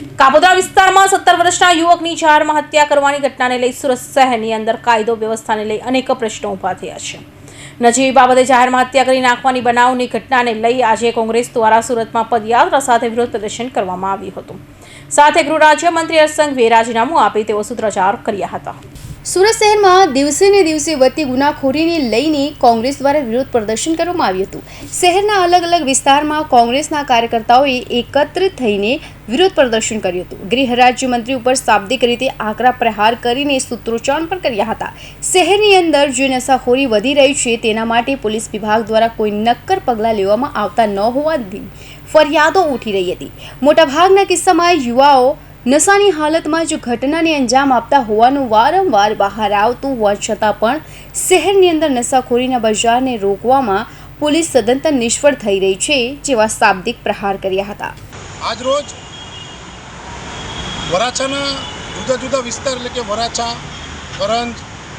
કાપોદ્રા વિસ્તારમાં સત્તર વર્ષના યુવકની જાહેરમાં હત્યા કરવાની ઘટનાને લઈ સુરત શહેરની અંદર કાયદો વ્યવસ્થાને લઈ અનેક પ્રશ્નો ઊભા થયા છે. નજીવી બાબતે જાહેરમાં હત્યા કરી નાખવાની બનાવની ઘટનાને લઈ આજે કોંગ્રેસ દ્વારા સુરતમાં પદયાત્રા સાથે વિરોધ પ્રદર્શન કરવામાં આવ્યું હતું. સાથે ગૃહ રાજ્યમંત્રી હર્ષ સંઘવીએ રાજીનામું આપી તેઓ સૂત્રોચ્ચાર કર્યા હતા. સુરત શહેરમાં દિવસે ને દિવસે વધતી ગુનાખોરીને લઈને કોંગ્રેસ દ્વારા વિરોધ પ્રદર્શન કરવામાં આવ્યું હતું. શહેરના અલગ અલગ વિસ્તારમાં કોંગ્રેસના કાર્યકર્તાઓએ એકત્રિત થઈને વિરોધ પ્રદર્શન કર્યું હતું. ગૃહ રાજ્યમંત્રી ઉપર શાબ્દિક રીતે આકરા પ્રહાર કરીને સૂત્રોચ્ચારણ પણ કર્યા હતા. શહેરની અંદર જે નશાખોરી વધી રહી છે તેના માટે પોલીસ વિભાગ દ્વારા કોઈ નક્કર પગલાં લેવામાં આવતા ન હોવાથી ફરિયાદો ઉઠી રહી હતી. મોટાભાગના કિસ્સામાં યુવાઓ નશાની હાલતમાં જ ઘટનાને અંજામ આપતા હોવાનું વારંવાર બહાર આવતું હોવા છતાં પણ શહેરની અંદર નશાખોરીના બજારને રોકવામાં પોલીસ સદંતર નિષ્ફળ થઈ રહી છે જેવા શાબ્દિક પ્રહાર કર્યા હતા. આજરોજ વરાછાના જુદા જુદા વિસ્તાર એટલે કે વરાછા, કરંજ,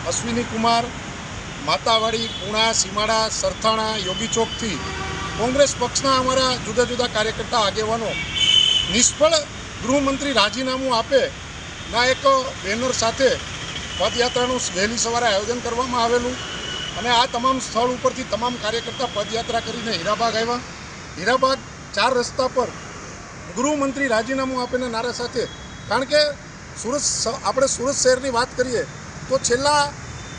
અશ્વિની કુમાર, માતાવાડી, પુણા, સીમાડા, સરથાણા, યોગી ચોકથી કોંગ્રેસ પક્ષના અમારા જુદા જુદા કાર્યકર્તા આગેવાનો નિષ્ફળ ગૃહમંત્રી રાજીનામું આપે, ના એક બેનર સાથે પદયાત્રાનું વહેલી સવારે આયોજન કરવામાં આવેલું. અને આ તમામ સ્થળ ઉપરથી તમામ કાર્યકર્તા પદયાત્રા કરીને હીરાબાગ આવ્યા. હીરાબાગ ચાર રસ્તા પર ગૃહમંત્રી રાજીનામું આપેના નારા સાથે. કારણ કે સુરત આપણે સુરત શહેરની વાત કરીએ, તો છેલ્લા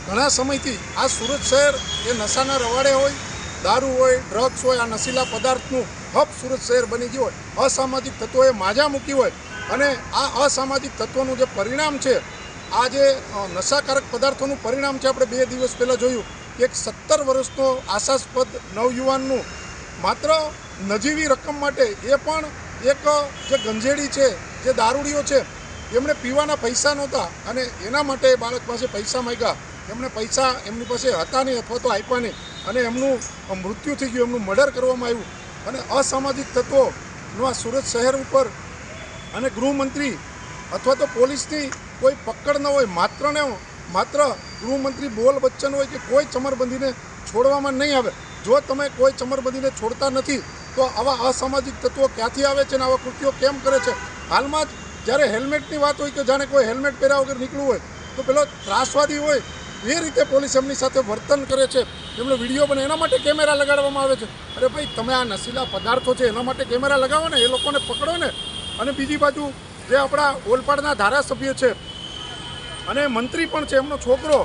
ઘણા સમયથી આ સુરત શહેર એ નશાના રવાડે હોય, દારૂ હોય, ડ્રગ્સ હોય, આ નશીલા પદાર્થનું હબ સુરત શહેર બની ગયું હોય, અસામાજિક તત્વોએ માજા મૂકી હોય અને આ અસામાજિક તત્વોનું જે પરિણામ છે, આ જે નશાકારક પદાર્થોનું પરિણામ છે આપણે બે દિવસ પહેલાં જોયું કે એક સત્તર વર્ષનો આશાસ્પદ નવયુવાનનું માત્ર નજીવી રકમ માટે એ પણ એક, જે ગંજેડી છે, જે દારૂડીઓ છે, એમણે પીવાના પૈસા નહોતા અને એના માટે બાળક પાસે પૈસા માંગ્યા. એમણે પૈસા એમની પાસે હતા નહીં અથવા તો આપ્યા નહીં અને એમનું મૃત્યુ થઈ ગયું, એમનું મર્ડર કરવામાં આવ્યું. અને અસામાજિક તત્વોનું આ સુરત શહેર ઉપર અને ગૃહમંત્રી અથવા તો પોલીસની કોઈ પકડ ન હોય, માત્ર ને માત્ર ગૃહમંત્રી બોલ બચ્ચન હોય કે કોઈ ચમરબંધીને છોડવામાં નહીં આવે. જો તમે કોઈ ચમરબંધીને છોડતા નથી, તો આવા અસામાજિક તત્વો ક્યાંથી આવે છે અને આવા કૃત્યો કેમ કરે છે? હાલમાં જ જ્યારે હેલ્મેટની વાત હોય કે જાણે કોઈ હેલ્મેટ પહેર્યા વગર નીકળવું હોય, તો પેલો ત્રાસવાદી હોય, એ રીતે પોલીસ એમની સાથે વર્તન કરે છે. એમનો વીડિયો બને એના માટે કેમેરા લગાડવામાં આવે છે. અરે ભાઈ, તમે આ નશીલા પદાર્થો છે, એના માટે કેમેરા લગાવો ને, એ લોકોને પકડો ને. અને બીજી બાજુ જે આપણા ઓલપાડના ધારાસભ્ય છે, અને મંત્રી પણ છે, એમનો છોકરો,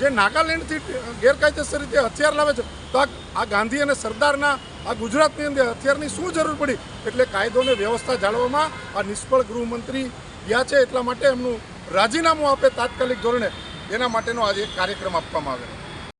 જે નાગાલેન્ડથી ગેરકાયદેસર રીતે હથિયાર લાવે છે, તો આ ગાંધી અને સરદારના, આ ગુજરાતની અંદર હથિયારની શું જરૂર પડી? એટલે કાયદો અને વ્યવસ્થા જાળવવામાં આ નિષ્ફળ ગૃહમંત્રી ગયા છે, એટલા માટે એમનું રાજીનામું આપે તાત્કાલિક ધોરણે. એના માટેનો આજે એક કાર્યક્રમ આપવામાં આવેલો.